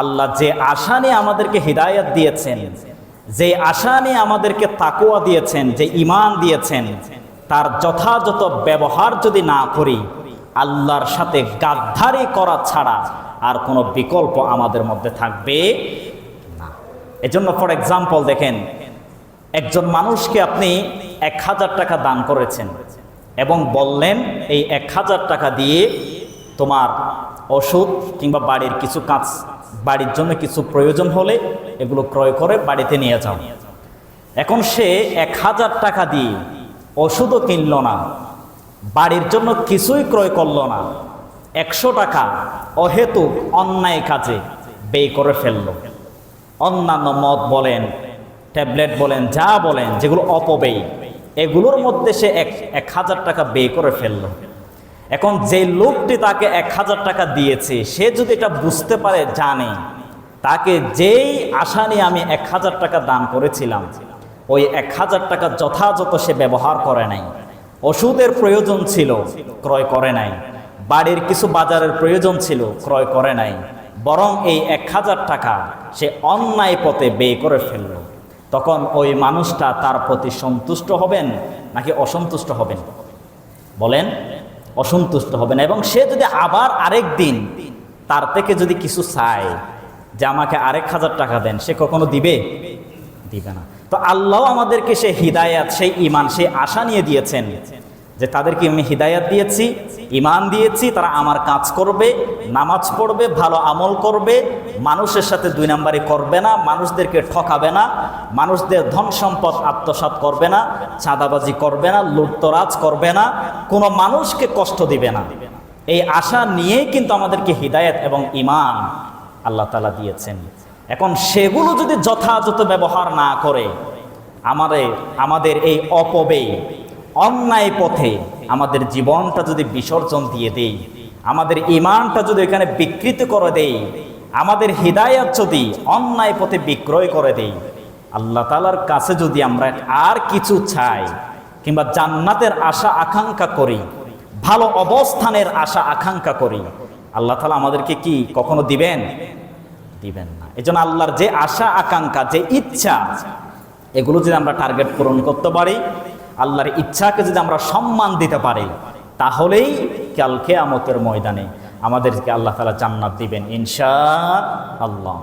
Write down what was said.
আল্লাহ যে আশা নিয়ে আমাদেরকে হৃদায়ত দিয়েছেন, যে আশা নিয়ে আমাদেরকে তাকুয়া দিয়েছেন, যে ইমান দিয়েছেন, তার যথাযথ ব্যবহার যদি না করি, আল্লাহর সাথে গাদ্দারি করা ছাড়া আর কোনো বিকল্প আমাদের মধ্যে থাকবে না। এজন্য ফর এক্সাম্পল দেখেন, একজন মানুষকে আপনি এক হাজার টাকা দান করেছেন এবং বললেন, এই এক হাজার টাকা দিয়ে তোমার ওষুধ কিংবা বাড়ির কিছু কাজ বাড়ির জন্য কিছু প্রয়োজন হলে এগুলো ক্রয় করে বাড়িতে নিয়ে যাও। এখন সে এক হাজার টাকা দিয়ে ওষুধও কিনল না, বাড়ির জন্য কিছুই ক্রয় করল না, একশো টাকা অহেতুক অন্যায় কাজে ব্যয় করে ফেলল। অন্যান্য মদ বলেন, ট্যাবলেট বলেন, যা বলেন, যেগুলো অপব্যয়, এগুলোর মধ্যে সে এক এক হাজার টাকা ব্যয় করে ফেলল। এখন যে লোকটি তাকে এক হাজার টাকা দিয়েছে, সে যদি এটা বুঝতে পারে, জানে। তাকে যেই আশা নিয়ে আমি এক হাজার টাকা দান করেছিলাম, ওই এক হাজার টাকা যথাযথ সে ব্যবহার করে নাই। ওষুধের প্রয়োজন ছিল, ক্রয় করে নাই। বাড়ির কিছু বাজারের প্রয়োজন ছিল, ক্রয় করে নাই। বরং এই এক হাজার টাকা সে অন্যায় পথে ব্যয় করে ফেলল। তখন ওই মানুষটা তার প্রতি সন্তুষ্ট হবেন নাকি অসন্তুষ্ট হবেন? বলেন। অসন্তুষ্ট হবে না। এবং সে যদি আবার আরেক দিন তার থেকে যদি কিছু চায় যে আমাকে আরেক হাজার টাকা দেন, সে কখনো দিবে? দিবে না। তো আল্লাহ আমাদেরকে সে হৃদায়াত, সেই ইমান সেই আশা নিয়ে দিয়েছেন। যে তাদেরকে আমি হিদায়াত দিয়েছি ইমান দিয়েছি, তারা আমার কাজ করবে, নামাজ পড়বে, ভালো আমল করবে, মানুষের সাথে দুই নাম্বারি করবে না, মানুষদেরকে ঠকাবে না, মানুষদের ধন সম্পদ আত্মসাৎ করবে না, চাঁদাবাজি করবে না, লুটতরাজ করবে না, কোনো মানুষকে কষ্ট দিবে না। এই আশা নিয়েই কিন্তু আমাদেরকে হিদায়ত এবং ইমান আল্লাহ তালা দিয়েছেন। এখন সেগুলো যদি যথাযথ ব্যবহার না করে আমাদের আমাদের এই অপব্যয় অন্যায় পথে আমাদের জীবনটা যদি বিসর্জন দিয়ে দেই, আমাদের ইমানটা যদি এখানে বিকৃত করে দেই, আমাদের হৃদায়ত যদি অন্যায় পথে বিক্রয় করে দেই, আল্লাহ তালার কাছে যদি আমরা আর কিছু চাই, কিংবা জান্নাতের আশা আকাঙ্ক্ষা করি, ভালো অবস্থানের আশা আকাঙ্ক্ষা করি, আল্লাহ তালা আমাদেরকে কি কখনো দিবেন? দিবেন না। এই জন্য আল্লাহর যে আশা আকাঙ্ক্ষা, যে ইচ্ছা, এগুলো যদি আমরা টার্গেট পূরণ করতে পারি আল্লাহর ইচ্ছাকে যদি আমরা সম্মান দিতে পারি, তাহলেই কালকে আমতের ময়দানে আমাদেরকে আল্লাহ তালা জান্নাত দিবেন ইনশা আল্লাহ